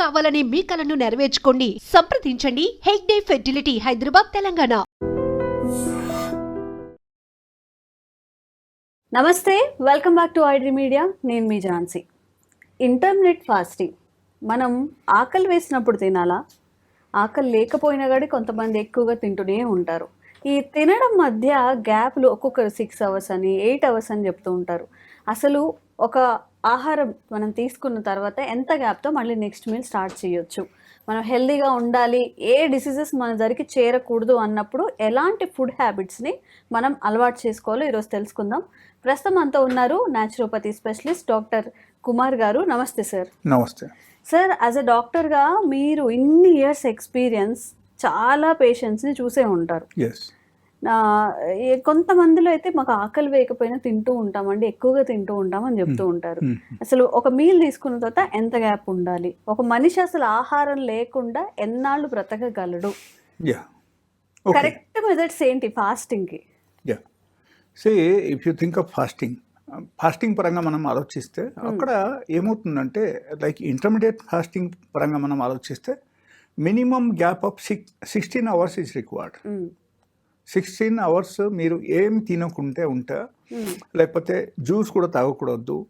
కావాలనే మీ కలను నెరవేర్చుకోండి. సంప్రదించండి. హెగ్డే ఫెర్టిలిటీ హైదరాబాద్ తెలంగాణ. నమస్తే. Welcome back to iDream media. నేను మీ ఝాన్సీ. Intermediate fasting. మనం ఆకలి వేసినప్పుడు తినాలా? ఆకలి లేకపోయినా కానీ కొంతమంది ఎక్కువగా తింటూనే ఉంటారు. ఈ తినడం మధ్య గ్యాప్లు ఒక్కొక్కరు సిక్స్ అవర్స్ అని ఎయిట్ అవర్స్ అని చెప్తూ ఉంటారు. అసలు ఒక ఆహారం మనం తీసుకున్న తర్వాత ఎంత గ్యాప్తో మళ్ళీ నెక్స్ట్ మీల్ స్టార్ట్ చేయొచ్చు. మనం హెల్దీగా ఉండాలి ఏ డిసీజెస్ మన దగ్గరికి చేరకూడదు అన్నప్పుడు ఎలాంటి ఫుడ్ హ్యాబిట్స్ని మనం అలవాటు చేసుకోవాలో ఈరోజు తెలుసుకుందాం. ప్రస్తుతం అంతా ఉన్నారు న్యాచురోపతి స్పెషలిస్ట్ డాక్టర్ కుమార్ గారు. నమస్తే సార్. నమస్తే. సార్ యాజ్ అ డాక్టర్గా మీరు ఇన్ని ఇయర్స్ ఎక్స్పీరియన్స్ చాలా పేషెంట్స్ని చూసే ఉంటారు. కొంతమందిలో అయితే మాకు ఆకలి వేయకపోయినా తింటూ ఉంటామండి ఎక్కువగా తింటూ ఉంటాం అని చెప్తూ ఉంటారు. అసలు ఒక మీల్ తీసుకున్న తర్వాత ఎంత గ్యాప్ ఉండాలి? ఒక మనిషి అసలు ఆహారం లేకుండా ఎన్నాళ్ళు బ్రతకగలడు? కరెక్ట్ మెథడ్స్ ఏంటి ఫాస్టింగ్కి? Yeah. Say if you think of fasting fasting పరంగా మనం ఆలోచిస్తే అక్కడ ఏమవుతుందంటే లైక్ ఇంటర్మీడియట్ ఫాస్టింగ్ పరంగా మనం ఆలోచిస్తే minimum gap of six sixteen hours is required. Sixteen hours మీరు ఏం తినకుంటే ఉంటే లేకపోతే జ్యూస్ కూడా తాగకూడదు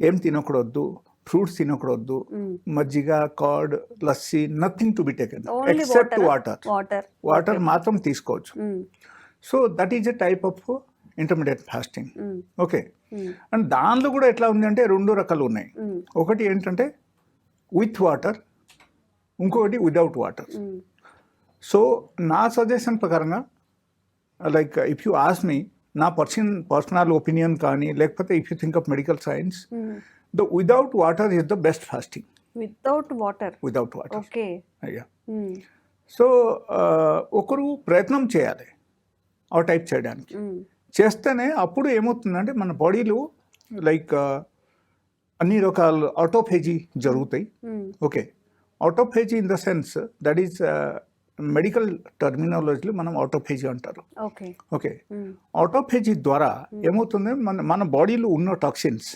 ఏం తినకూడదు ఫ్రూట్స్ తినకూడదు మజ్జిగ curd lassi nothing to be taken except water. Water. Water. మాత్రం తీసుకోవచ్చు. So that is a type of intermediate fasting. Okay. And దానిలో కూడా ఎట్లా ఉంది అంటే రెండు రకాలు ఉన్నాయి. ఒకటి ఏంటంటే విత్ వాటర్ ఇంకొకటి విదౌట్ వాటర్. సో నా సజెషన్ ప్రకారంగా like if you ask me నా పర్సన్ పర్సనల్ ఒపీనియన్ కానీ లేకపోతే if you think of medical science the without water is the best fasting without water without water okay అయ్యా so ఒకరు ప్రయత్నం చేయాలి. ఆ టైప్ చేయడానికి. చేస్తేనే అప్పుడు ఏమవుతుందంటే మన బాడీలో లైక్ అన్ని రకాల ఆటోఫేజీ జరుగుతాయి. Okay autophagy in the sense that is medical టర్మినాలజీలో మనం ఆటోఫేజీ అంటారు. ఓకే. ఓకే. ఆటోఫేజీ ద్వారా ఏమవుతుంది? మన మన బాడీలో ఉన్న టాక్సిన్స్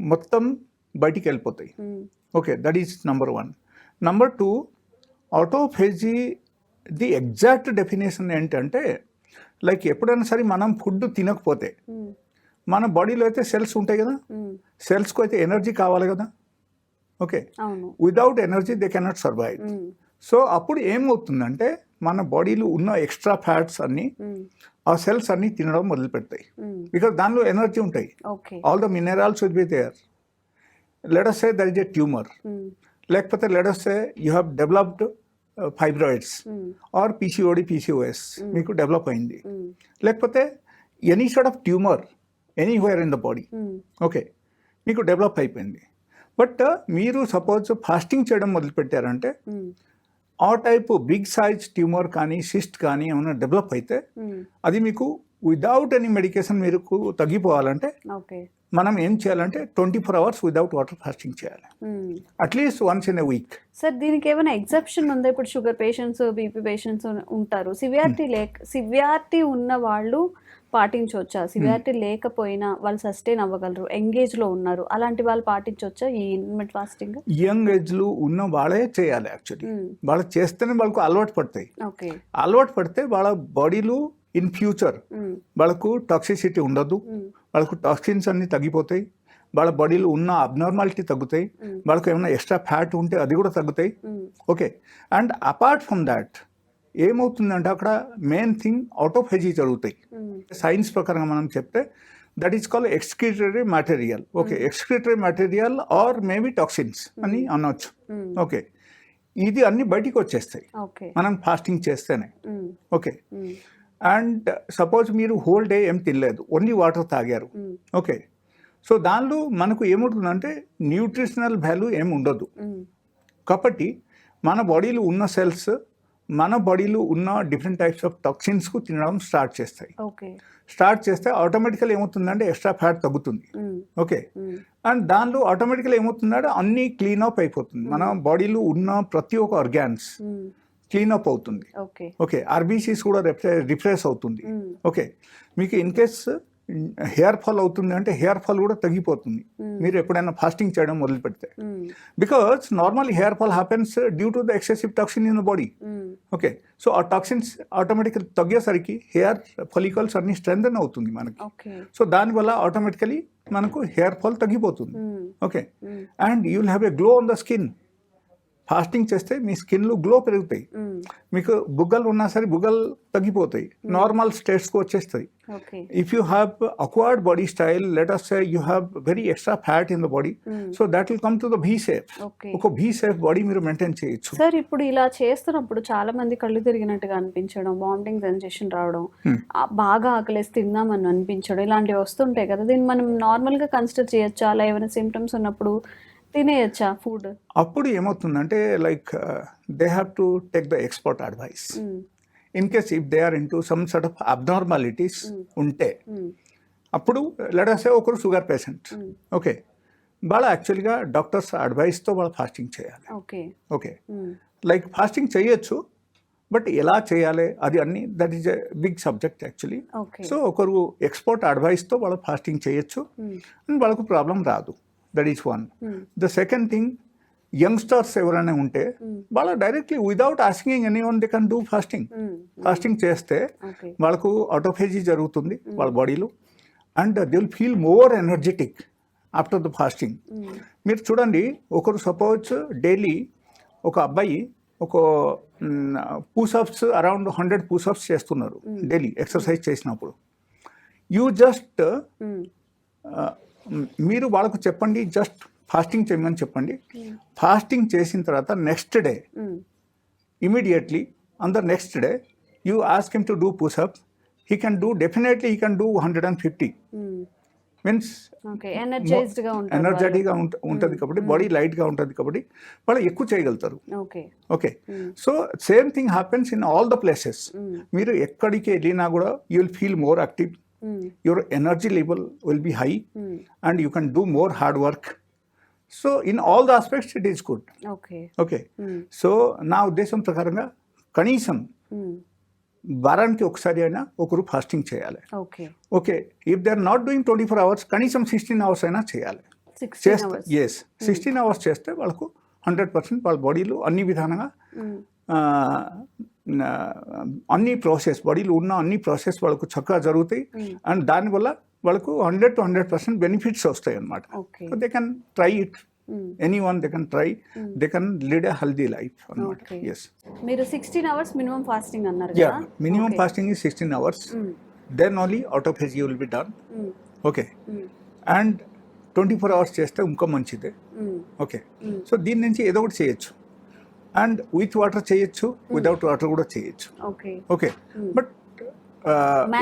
మొత్తం బయటికి వెళ్ళిపోతాయి. Okay that is number one number two autophagy the exact definition ఏంటంటే లైక్ ఎప్పుడైనా సరే మనం ఫుడ్ తినకపోతే మన బాడీలో అయితే సెల్స్ ఉంటాయి కదా? సెల్స్కి అయితే ఎనర్జీ కావాలి కదా? Okay. Without energy they cannot survive so అప్పుడు ఏమవుతుందంటే మన బాడీలో ఉన్న ఎక్స్ట్రా ఫ్యాట్స్ అన్ని ఆ సెల్స్ అన్ని తినడం మొదలు పెడతాయి బికాస్ దానిలో ఎనర్జీ ఉంటాయి. All the minerals will be there let's say there is a tumour లేకపోతే let's say you have developed fibroids or PCOD PCOS మీకు డెవలప్ అయింది. లేకపోతే any sort of tumour anywhere in the body okay మీకు develop అయిపోయింది. But మీరు suppose fasting చేయడం మొదలు పెట్టారంటే ఆ టైప్ బిగ్ సైజ్ ట్యూమర్ కానీ సిస్ట్ కానీ ఏమైనా డెవలప్ అయితే అది మీకు విదౌట్ ఎనీ మెడికేషన్ మీరు తగ్గిపోవాలంటే మనం ఏం చేయాలంటే twenty four hours without water fasting చేయాలి at least once in a week sir దీనికి ఏమైనా ఎగ్జెప్షన్ ఉందా? ఇప్పుడు షుగర్ పేషెంట్స్ బీపీ పేషెంట్స్ ఉంటారు. సివియారిటీ లేక సివియారిటీ ఉన్న వాళ్ళు పాటించవచ్చా సివియారిటీ లేకపోయినా వాళ్ళు సస్టైన్ అవ్వగలరు ఎంగేజ్లో ఉన్నారు. అలాంటి వాళ్ళు పాటించవచ్చా ఈ ఇన్మిట్ ఫాస్టింగ్? యంగ్ ఏజ్లో ఉన్న వాళ్ళే చేయాలి యాక్చువల్లీ. వాళ్ళు చేస్తేనే వాళ్ళకు అలవాటు పడతాయి. ఓకే. అలవాటు పడితే వాళ్ళ బాడీలో ఇన్ ఫ్యూచర్ వాళ్ళకు టాక్సిసిటీ ఉండదు. వాళ్ళకు టాక్సిన్స్ అన్ని తగ్గిపోతాయి. వాళ్ళ బాడీలో ఉన్న అబ్నార్మాలిటీ తగ్గుతాయి. వాళ్ళకు ఏమైనా ఎక్స్ట్రా ఫ్యాట్ ఉంటే అది కూడా తగ్గుతాయి. Okay. And apart from that ఏమవుతుందంటే అక్కడ మెయిన్ థింగ్ ఆటోఫెజీ జరుగుతాయి. సైన్స్ ప్రకారంగా మనం చెప్తే that is call excretory material okay excretory material or maybe toxins అని అనొచ్చు. ఓకే ఇది అన్ని బయటికి వచ్చేస్తాయి. మనం ఫాస్టింగ్ చేస్తేనే. ఓకే అండ్ సపోజ్ మీరు హోల్ డే ఏం తినలేదు ఓన్లీ వాటర్ తాగారు. ఓకే సో దానిలో మనకు ఏముంటుందంటే న్యూట్రిషనల్ వాల్యూ ఏమి ఉండదు. కాబట్టి మన బాడీలో ఉన్న సెల్స్ మన బాడీలో ఉన్న డిఫరెంట్ టైప్స్ ఆఫ్ టాక్సిన్స్కు తినడం స్టార్ట్ చేస్తాయి. స్టార్ట్ చేస్తే ఆటోమేటికల్ ఏమవుతుందంటే ఎక్స్ట్రా ఫ్యాట్ తగ్గుతుంది. ఓకే. అండ్ దానిలో ఆటోమేటికల్ ఏమవుతుందంటే అన్నీ క్లీన్ అప్ అయిపోతుంది. మన బాడీలో ఉన్న ప్రతి ఒక్క ఆర్గాన్స్ క్లీన్ అప్ అవుతుంది. ఓకే. ఓకే. ఆర్బీసీస్ కూడా రిఫ్రెష్ అవుతుంది. ఓకే. మీకు ఇన్ కేస్ హెయిర్ ఫాల్ అవుతుంది అంటే హెయిర్ ఫాల్ కూడా తగ్గిపోతుంది. మీరు ఎప్పుడైనా ఫాస్టింగ్ చేయడం మొదలు పెడితే. Because normal hair fall happens due to the excessive toxin in the body. Okay. So ఆ టాక్సిన్స్ ఆటోమేటిక్గా తగ్గేసరికి హెయిర్ ఫలికల్స్ అన్ని స్ట్రెంథన్ అవుతుంది మనకి. సో దానివల్ల ఆటోమేటికలీ మనకు హెయిర్ ఫాల్ తగ్గిపోతుంది. Okay. And you will have a glow on the skin. Fasting చేస్తే మీ స్కిన్లో గ్లో పెరుగుతాయి. మీకు బుగ్గలు ఉన్నా సరే బుగ్గలు తగ్గిపోతాయి. నార్మల్ స్టేట్స్కి వచ్చేస్తాయి if you have awkward body style let us say you have very extra fat in the body so that will come to the be safe ఒక భీ సేఫ్ బాడీ మీరు మెయింటైన్ చేయొచ్చు. సార్ ఇప్పుడు ఇలా చేస్తున్నప్పుడు చాలా మంది కళ్ళు తిరిగినట్టుగా అనిపించడం వామిటింగ్ సెన్సేషన్ రావడం బాగా ఆకలేసి తిందామని అనిపించడం ఇలాంటివి వస్తుంటాయి కదా. దీన్ని మనం నార్మల్గా కన్సిడర్ చేయొచ్చా? అలా ఏమైనా సిమ్టమ్స్ ఉన్నప్పుడు తినేయచ్చా ఫుడ్ అప్పుడు ఏమవుతుందంటే like they have to take the expert advice in case if they are in to some sort of abnormalities ఉంటే అప్పుడు లెడసే ఒకరు షుగర్ పేషెంట్ ఓకే వాళ్ళ యాక్చువల్గా డాక్టర్స్ అడ్వైస్తో వాళ్ళు ఫాస్టింగ్ చేయాలి. ఓకే ఓకే లైక్ ఫాస్టింగ్ చేయొచ్చు బట్ ఎలా చేయాలి అది అన్ని that is a big subject actually so ఒకరు ఎక్స్పర్ట్ అడ్వైస్తో వాళ్ళు ఫాస్టింగ్ చేయొచ్చు. అండ్ వాళ్ళకు ప్రాబ్లం రాదు. That is one the second thing youngsters ఎవరైనా ఉంటే వాళ్ళ directly without asking any one they can do fasting fasting చేస్తే వాళ్ళకు ఆటోఫేజీ జరుగుతుంది వాళ్ళ బాడీలో and they will feel more energetic after the fasting మీరు చూడండి ఒకరు సపోజ్ డైలీ ఒక అబ్బాయి ఒక పూసప్స్ అరౌండ్ హండ్రెడ్ పూసప్స్ చేస్తున్నారు డైలీ ఎక్సర్సైజ్ చేసినప్పుడు. యూ జస్ట్ మీరు వాళ్ళకు చెప్పండి జస్ట్ ఫాస్టింగ్ చేయమని చెప్పండి. ఫాస్టింగ్ చేసిన తర్వాత next day immediately on the next day you ask him to do push-ups. He can do definitely he can do 150 means okay ఎనర్జైజ్డ్గా ఉంటారు ఎనర్జెటిక్గా ఉంటుంది కాబట్టి బాడీ లైట్గా ఉంటుంది కాబట్టి వాళ్ళు ఎక్కువ చేయగలుగుతారు. Okay okay so same thing happens in all the places మీరు ఎక్కడికి వెళ్ళినా కూడా you will feel more active your energy level will be high and you can do more hard work so in all the aspects it is good okay okay so నా ఉద్దేశం ప్రకారంగా కనీసం వారానికి ఒకసారి అయినా ఒకరు ఫాస్టింగ్ చేయాలి. Okay okay if they are not doing twenty four hours కనీసం సిక్స్టీన్ అవర్స్ అయినా చేయాలి. చేస్తే ఎస్ సిక్స్టీన్ అవర్స్ చేస్తే వాళ్ళకు హండ్రెడ్ పర్సెంట్ వాళ్ళ బాడీలో అన్ని విధానంగా అన్ని ప్రాసెస్ బాడీలో ఉన్న అన్ని ప్రాసెస్ వాళ్ళకు చక్కగా జరుగుతాయి. అండ్ దానివల్ల వాళ్ళకు hundred to hundred percent benefits వస్తాయి అన్నమాట okay they can try it any one they can try they can lead a healthy life అనమాట. ఎస్ మీరు సిక్స్టీన్ అవర్స్ మినిమం ఫాస్టింగ్ అన్నారు ya minimum. Fasting is sixteen hours then only autophagy will be done okay and twenty four hours చేస్తే ఇంకా మంచిదే. Okay. So దీని నుంచి ఏదో ఒకటి చేయొచ్చు. అండ్ విత్ వాటర్ చేయొచ్చు వితౌట్ వాటర్ కూడా చేయొచ్చు. Okay. Okay. Mm. But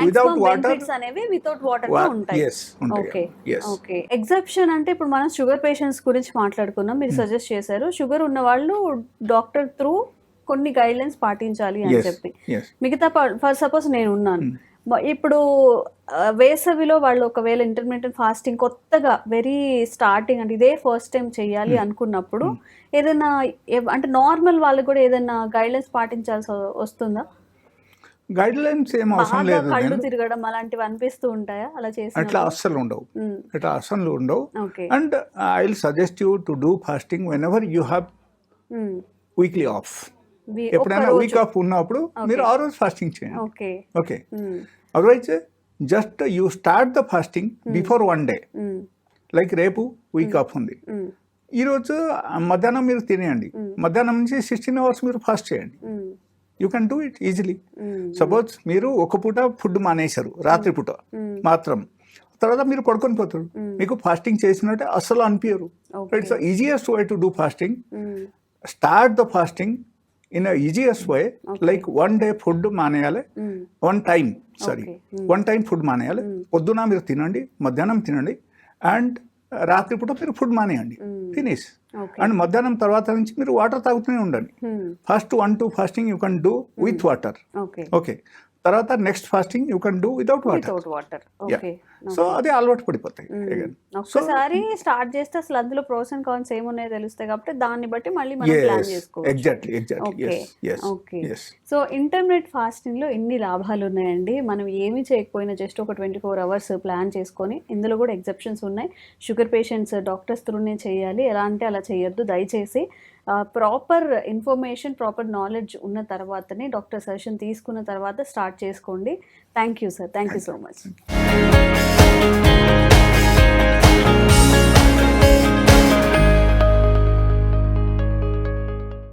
without water అనేవి వితౌట్ వాటర్ ఉంటాయి. ఓకే ఉంటాయి. Yes okay. ఎగ్జెప్షన్ అంటే ఇప్పుడు మనం షుగర్ పేషెంట్స్ గురించి మాట్లాడుకున్నాం. మీరు Hmm. సజెస్ట్ చేశారు షుగర్ ఉన్న వాళ్ళు డాక్టర్ త్రూ కొన్ని గైడ్ లైన్స్ పాటించాలి అని చెప్పి. మిగతా ఫర్ సపోజ్ నేను ఉన్నాను. Hmm. ఇప్పుడు వేసవిలో వాళ్ళు ఒకవేళ ఇంటర్మీడియట్ ఫాస్టింగ్ కొత్తగా వెరీ స్టార్టింగ్ అంటే ఇదే ఫస్ట్ టైం చేయాలి. అనుకున్నప్పుడు ఏదైనా అంటే నార్మల్ వాళ్ళకి కూడా ఏదైనా గైడ్ లైన్స్ పాటించాల్సి వస్తుందా? గైడ్ లైన్స్ ఏం అవసరం లేదు కళ్ళు తిరగడం అలాంటివి అనిపిస్తూ ఉంటాయా? అలా చేసి అట్లా అస్సలు ఉండవు. అట్లా అస్సలు ఉండవు. And I will suggest you to do fasting whenever you have weekly off ఎప్పుడైనా వీక్ ఆఫ్ ఉన్నప్పుడు మీరు ఆ రోజు ఫాస్టింగ్ చేయండి. Okay. Okay. Otherwise just you start the fasting before one day like రేపు వీక్ ఆఫ్ ఉంది. ఈరోజు మధ్యాహ్నం మీరు తినేయండి. మధ్యాహ్నం నుంచి సిక్స్టీన్ అవర్స్ మీరు ఫాస్ట్ చేయండి. You can do it easily suppose మీరు ఒక పూట ఫుడ్ మానేశారు రాత్రి పూట మాత్రం. తర్వాత మీరు పడుకొని పోతారు. మీకు ఫాస్టింగ్ చేసినట్టే అస్సలు అనిపించరు. It's easiest way to do fasting start the fasting in easiest way like one day food మానేయాలి. One time sorry. One time food మానేయాలి. పొద్దున మీరు తినండి మధ్యాహ్నం తినండి అండ్ రాత్రిపూట మీరు ఫుడ్ మానేయండి. ఫినిష్ ఓకే అండ్ మధ్యాహ్నం తర్వాత నుంచి మీరు వాటర్ తాగుతూనే ఉండండి. First one two fasting you can do with water okay తర్వాత next fasting you can do without water without water okay so అది అలవాటు పడిపోతాయి again. ఒక్కసారి స్టార్ట్ చేస్తే అసలు అందులో ప్రోస్ అండ్ కాన్స్ ఏమున్నాయో తెలుస్తాయి కాబట్టి దాన్ని బట్టి మళ్ళీ మనం ప్లాన్ చేసుకోవచ్చు. Exactly exactly Okay. Yes yes Okay. So intermediate ఫాస్టింగ్లో ఇన్ని లాభాలు ఉన్నాయండి మనం ఏమీ చేయకపోయినా జస్ట్ ఒక ట్వంటీ ఫోర్ అవర్స్ ప్లాన్ చేసుకొని ఇందులో కూడా ఎగ్జెప్షన్స్ ఉన్నాయి. షుగర్ పేషెంట్స్ డాక్టర్స్ త్రూనే చేయాలి. ఎలా అంటే అలా చేయొద్దు. దయచేసి ప్రాపర్ ఇన్ఫర్మేషన్ ప్రాపర్ నాలెడ్జ్ ఉన్న తర్వాతనే డాక్టర్ సజెషన్ తీసుకున్న తర్వాత స్టార్ట్ చేసుకోండి. Thank you sir. Thank you so much.